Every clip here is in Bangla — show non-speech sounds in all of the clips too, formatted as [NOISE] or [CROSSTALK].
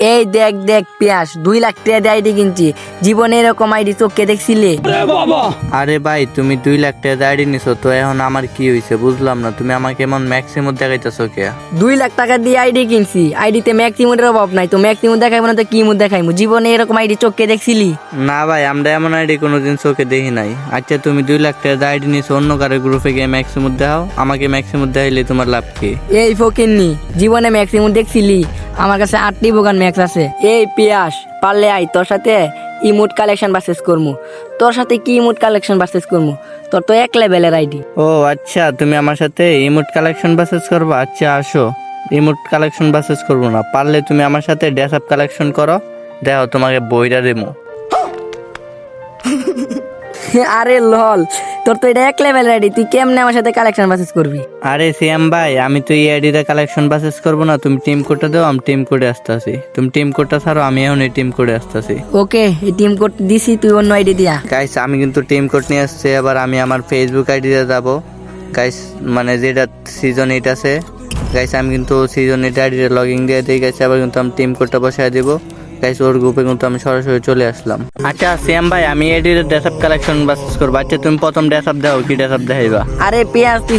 এই দেখ দেখ পিয়াস দুই লাখ টাকা দিয়ে আইডি কিনছি। জীবনে এরকম আইডি চোখকে দেখছিলে? আরে ভাই তুমি দুই লাখ টাকা দাঁড়ি নিছো তো এখন আমার কি হয়েছে বুঝলাম না তুমি আমাকে এমন ম্যাক্সিমাম দেখাইতেছো কে? দুই লাখ টাকা দিয়ে আইডি কিনছি আইডিতে ম্যাক্সিমুনের অভাব নাই তো ম্যাক্সিমুম দেখাইবো না তো কি মুদ দেখাইমু? জীবনে এরকম আইডি চোখকে দেখছিলি? না ভাই আমরা এমন আইডি কোনোদিন চোখে দেখি নাই। আচ্ছা তুমি দুই লাখ টাকা দাঁড়ি নিছো অন্য কারও গ্রুপে গিয়ে ম্যাক্সিমাম দেখাও আমাকে ম্যাক্সিমাম দেখাইলে তোমার লাভ কি? এই ফকিননি জীবনে ম্যাক্সিমুম দেখছিলি? আমার কাছে আটটি বোগান ম্যাক্স আছে। এই পিয়াস পারলে আই তোর সাথে ইমোট কালেকশন পারচেস করমু। তোর সাথে কি ইমোট কালেকশন পারচেস করমু? তোর তো এক লেভেলের আইডি ও আচ্ছা তুমি আমার সাথে ইমোট কালেকশন বাসেস করব? আচ্ছা আসো। ইমোট কালেকশন বাসেস করব না। পারলে তুমি আমার সাথে ড্রেস আপ কালেকশন করো। দেখো তোমাকে বইটা দেবো। [LAUGHS] আরে লল তোর তো এটা এক লেভেল আইডি তুই কেমনে আমার সাথে কালেকশন পারচেস করবি? আরে সিএম ভাই আমি তো এই আইডিতে কালেকশন বাসেস করব না তুমি টিম কোডটা দাও আমি টিম কোডে আসতেছি। তুমি টিম কোডটা ছাড়ো আমি এখন এই টিম কোডে আসতেছি। ওকে এই টিম কোড দিছি তুই অন্য আইডি দিয়া। গাইস আমি কিন্তু টিম কোড নিয়ে আসছি এবার আমি আমার ফেসবুক আইডিতে যাব। গাইস মানে যেটা সিজন এইট আছে গাইস আমি কিন্তু সিজন এইট আইডিতে লগ ইন দিয়ে দিই গাইস আবার কিন্তু আমি টিম কোডটা বসায় দিব। গাইস ওর গ্রুপে কিন্তু আমি সরাসরি চলে আসলাম। আচ্ছা সিএম ভাই আমি এডির ড্রেস আপ কালেকশন বাসেস করব। আচ্ছা তুমি প্রথম ড্রেস আপ দাও কি ড্রেস আপ দেখাইবা? আরে পিয়াস তুই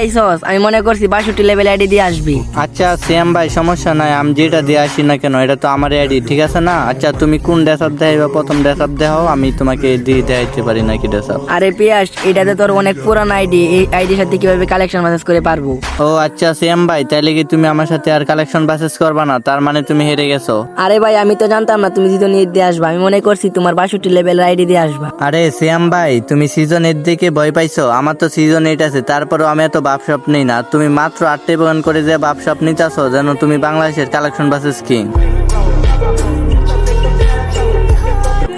আইসস আমি মনে করছি বাষট্টি লেভেল আইডি দিয়ে আসবি। আচ্ছা সিএম ভাই সমস্যা নাই আমি যেটা দিয়ে আসি না কেন এটা তো আমার আইডি ঠিক আছে না? আচ্ছা তুমি কোন ড্রেস আপ দেখাইবা? প্রথম ড্রেস আপ দেখাও আমি তোমাকে দিয়ে দেখাইতে পারি নাকি ড্রেস আপ আরে পিয়াস এটাতে তোর অনেক পুরান আইডি এই আইডির সাথে কীভাবে কালেকশন পারচেস করে পারব? ও আচ্ছা সিএম ভাই তাইলে কি তুমি আমার সাথে আর কালেকশন বাসেস করবা না? তার মানে তুমি হেরে গেছো। আরে ভাই আমি তো জানতাম না তুমি সিজন এইট দিয়ে আসবা। আমি মনে করছি তোমার বাষট্টি লেভেল আইডি দিয়ে আসবা। আরে, শ্যাম ভাই, তুমি সিজন এইট দিকে ভয় পাইছো। আমার তো সিজন এইট আছে, তারপরও আমি এত বাপশপ নেই না। তুমি মাত্র আটটি বাগান করে যে বাপ শপ নিতে নিতেছো, যেন তুমি বাংলাদেশের কালেকশন বাসেস কিং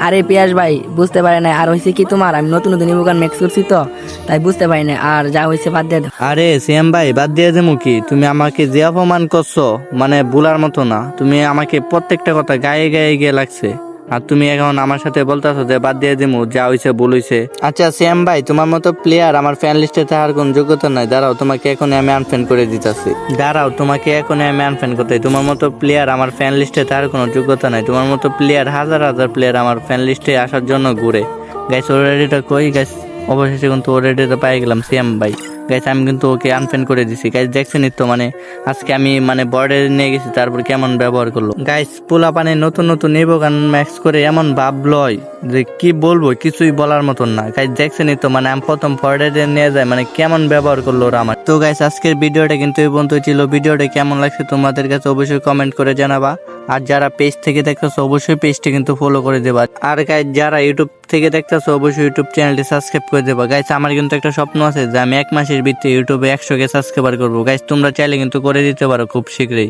আরে পিয়াস ভাই, বুঝতে পারে না আর হয়েছে কি তোমার? আমি নতুন নতুন ইমোগান মিক্স করছি তো, তাই বুঝতে পারি না আর যা হয়েছে বাদ দিয়ে আরে, সিএম ভাই, বাদ দিয়ে দেবো কি? তুমি আমাকে যে অপমান করছ মানে ভুলার মতো না। তুমি আমাকে প্রত্যেকটা কথা গায়ে গায়ে, গিয়ে লাগছে। আর তুমি এখন আমার সাথে বলতেছো যে বাদ দিয়ে দিমু যা হইছে ভুল হইছে। আচ্ছা সিএম ভাই তোমার মতো প্লেয়ার আমার ফ্যান লিস্টে থাকার কোন যোগ্যতা নাই। দাঁড়াও তোমাকে এখন আমি আনফ্যান করে দিতেছি। দাঁড়াও তোমাকে এখন আমি আনফ্যান করতে তোমার মতো প্লেয়ার আমার ফ্যান লিস্টে থাকার কোনো যোগ্যতা নাই। তোমার মতো প্লেয়ার হাজার হাজার প্লেয়ার আমার ফ্যান লিস্টে আসার জন্য ঘুরে। গাইস অলরেডিটা কই? গাইস অবশেষে কিন্তু অলরেডিটা পাই গেলাম সিএম ভাই। গাইস আমি কিন্তু ওকে আনফ্যান করে দিছি। গাইস দেখছেনই তো মানে আজকে আমি মানে বর্ডারে নিয়ে গেছি, তারপর কেমন ব্যবহার করল? গাইস পোলা পানে নতুন নতুন নেব গান ম্যাক্স করে এমন ভাব লয় যে কি বলব, কিছুই বলার মতন না। গাইস দেখছেনই তো মানে আমি প্রথম বর্ডারে নিয়ে যাই মানে কেমন ব্যবহার করল ওরা আমার। তো গাইস আজকের ভিডিওটা কিন্তু এই পর্যন্ত ছিল। ভিডিওটা কেমন লাগছে তোমাদের কাছে অবশ্যই কমেন্ট করে জানাবা। আর যারা পেজ থেকে দেখতেছো, অবশ্যই পেজটা কিন্তু ফলো করে দেবা। আর গাই যারা ইউটিউব থেকে দেখতেছো, অবশ্যই ইউটিউব চ্যানেলটি সাবস্ক্রাইব করে দেবা। গাইস আমার কিন্তু একটা স্বপ্ন আছে যে আমি এক মাসের ভিত্তিতে ইউটিউবে একশো কে সাবস্ক্রাইবার করব। গাইস তোমরা চাইলে কিন্তু করে দিতে পারো খুব শীঘ্রই।